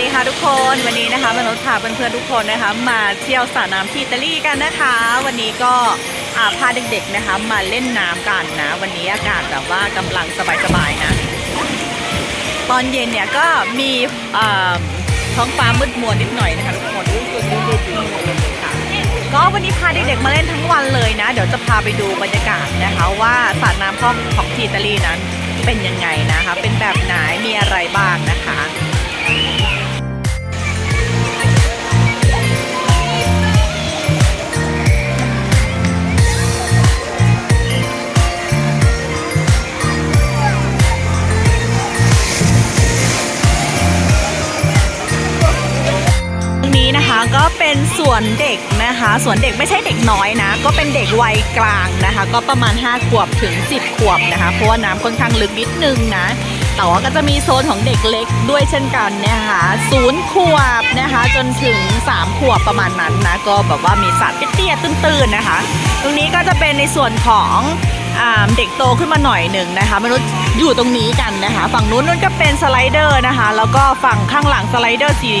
ดีค่ะทุกคนวันนี้นะคะมนุษย์พาเพื่อนๆทุกคนนะคะ มาเที่ยวสระน้ำที่อิตาลีกันนะคะ วันนี้ก็พาเด็กๆนะคะ มาเล่นน้ำกันนะ วันนี้อากาศแบบว่ากำลังสบายๆนะ ตอนเย็นเนี่ยก็มีท้องฟ้ามืดมัวนิดหน่อยนะคะทุกคนค่ะก็วันนี้พาเด็กๆมาเล่นทั้งวันเลยนะ เดี๋ยวจะพาไปดูบรรยากาศนะคะ ว่าสระน้ำของของที่อิตาลีนั้นเป็นยังไงนะคะ เป็นแบบไหนมีอะไรบ้างนะคะต ก็เป็นสวนเด็กนะคะสวนเด็กไม่ใช่เด็กน้อยนะ ก็เป็นเด็กวัยกลางนะคะ ก็ประมาณ 5 ขวบถึง 10 ขวบนะคะ เพราะว่าน้ำค่อนข้างลึกนิดนึงนะแต่ว่าก็จะมีโซนของเด็กเล็กด้วยเช่นกันนะคะศูนย์ขวบนะคะ จนถึง 3 ขวบประมาณนั้นนะ ก็แบบว่ามีสัตว์เตี้ยๆตื้นๆนะคะ ตรงนี้ก็จะเป็นในส่วนของเด็กโตขึ้นมาหน่อยหนึ่งนะคะมนุษย์อยู่ตรงนี้กันนะคะ ฝั่งนู้นนู้นก็เป็นสไลเดอร์นะคะ แล้วก็ฝั่งข้างหลังสไลเดอร์สี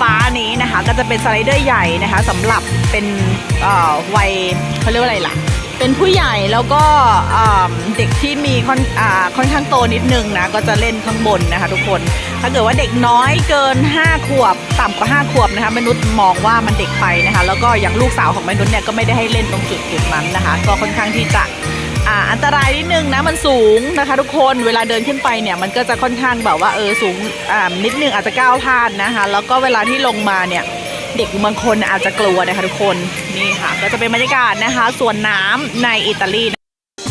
ฟ้านี้นะคะ ก็จะเป็นสไลเดอร์ใหญ่นะคะสำหรับเป็นวัยเขาเรียกว่าอะไรล่ะ เป็นผู้ใหญ่แล้วก็เด็กที่มีค่อนอค่อนข้างโตนิดนึงนะก็จะเล่นข้างบนนะคะ ทุกคน ถ้าเกิดว่าเด็กน้อยเกิน 5 ขวบ ต่ำกว่า 5 ขวบนะคะมนุษย์มองว่ามันเด็กไปนะคะ แล้วก็อย่างลูกสาวของมนุษย์เนี่ยก็ไม่ได้ให้เล่นตรงจุดจุดนั้นนะคะ ก็ค่อนข้างที่จะ อ่าอันตรายนิดนึงนะมันสูงนะคะ ทุกคนเวลาเดินขึ้นไปเนี่ยมันก็จะค่อนข้างแบบว่าเออสูงอ่านิดนึงอาจจะก้าวพลาดนะคะ แล้วก็เวลาที่ลงมาเนี่ยเด็กบางคนอาจจะกลัวนะคะทุกคนนี่ค่ะ ก็จะเป็นบรรยากาศนะคะสวนน้ำในอิตาลี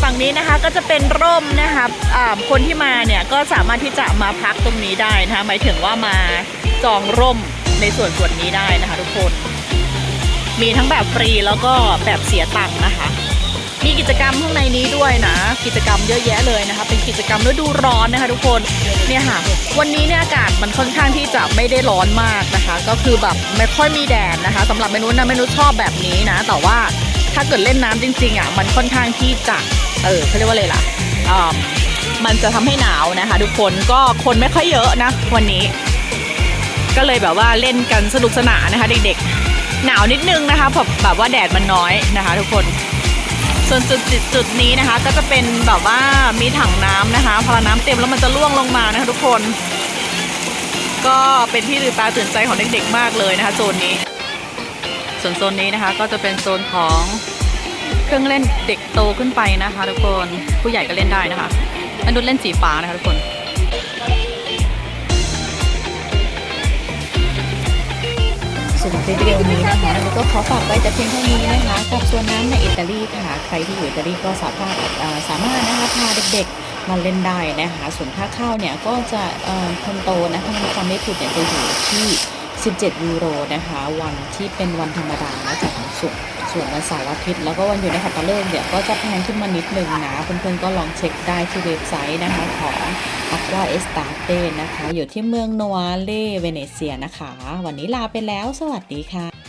ฝั่งนี้นะคะก็จะเป็นร่มนะคะคนที่มาเนี่ยก็สามารถที่จะมาพักตรงนี้ได้นะคะหมายถึงว่ามาจองร่มในส่วนส่วนนี้ได้นะคะ ทุกคน มีทั้งแบบฟรีแล้วก็แบบเสียตังค์นะคะ มีกิจกรรมข้างในนี้ด้วยนะ กิจกรรมเยอะแยะเลยนะคะ เป็นกิจกรรมฤดูร้อนนะคะ ทุกคนเนี่ยค่ะ วันนี้เนี่ยอากาศมันค่อนข้างที่จะไม่ได้ร้อนมากนะคะ ก็คือแบบไม่ค่อยมีแดดนะคะสำหรับเมนูนะเมนูชอบแบบนี้นะ แต่ว่าถ้าเกิดเล่นน้ำจริงๆอะมันค่อนข้างที่จะเออเขาเรียกว่าอะไรล่ะอ่ามันจะทำให้หนาวนะคะ ทุกคนก็คนไม่ค่อยเยอะนะ วันนี้ ก็เลยแบบว่าเล่นกันสนุกสนานนะคะ เด็กๆ หนาวนิดนึงนะคะแบบแบบว่าแดดมันน้อยนะคะ ทุกคน ส่วนจุดจุดนี้นะคะ ก็จะเป็นแบบว่ามีถังน้ำนะคะ พอน้ำเต็มแล้วมันจะล่วงลงมานะคะทุกคน ก็เป็นที่ตื่นตาตื่นใจของเด็กๆมากเลยนะคะโซนนี้ ส่วนโซนนี้นะคะก็จะเป็นโซนของเครื่องเล่นเด็กโตขึ้นไปนะคะ ทุกคนผู้ใหญ่ก็เล่นได้นะคะมันดูเล่นสีฟ้านะคะทุกคน สำหรับวิดีโอนี้นะคะแล้วก็ขอฝากไว้แต่เพียงเท่านี้นะคะกับส่วนน้ำในอิตาลีค่ะ ใครที่อยู่อิตาลีก็สามารถสามารถนะคะพาเด็กๆมาเล่นได้นะคะส่วนค่าเข้าเนี่ยก็จะคนโตนะถ้ามไม่ผิดเนี่ยจะอยู่ที่ 17 ยูโรนะคะ วันที่เป็นวันธรรมดานะจากวันศุกร์ ส่วนวันเสาร์อาทิตย์แล้วก็วันหยุดในขัตฤกษ์เนี่ยก็จะแพงขึ้นมานิดนึงนะเพื่อนๆก็ลองเช็คได้ที่เว็บไซต์นะคะของ Aqua Estate นะคะ อยู่ที่เมืองโนอาเล่เวเนเซียนะคะ วันนี้ลาไปแล้ว สวัสดีค่ะ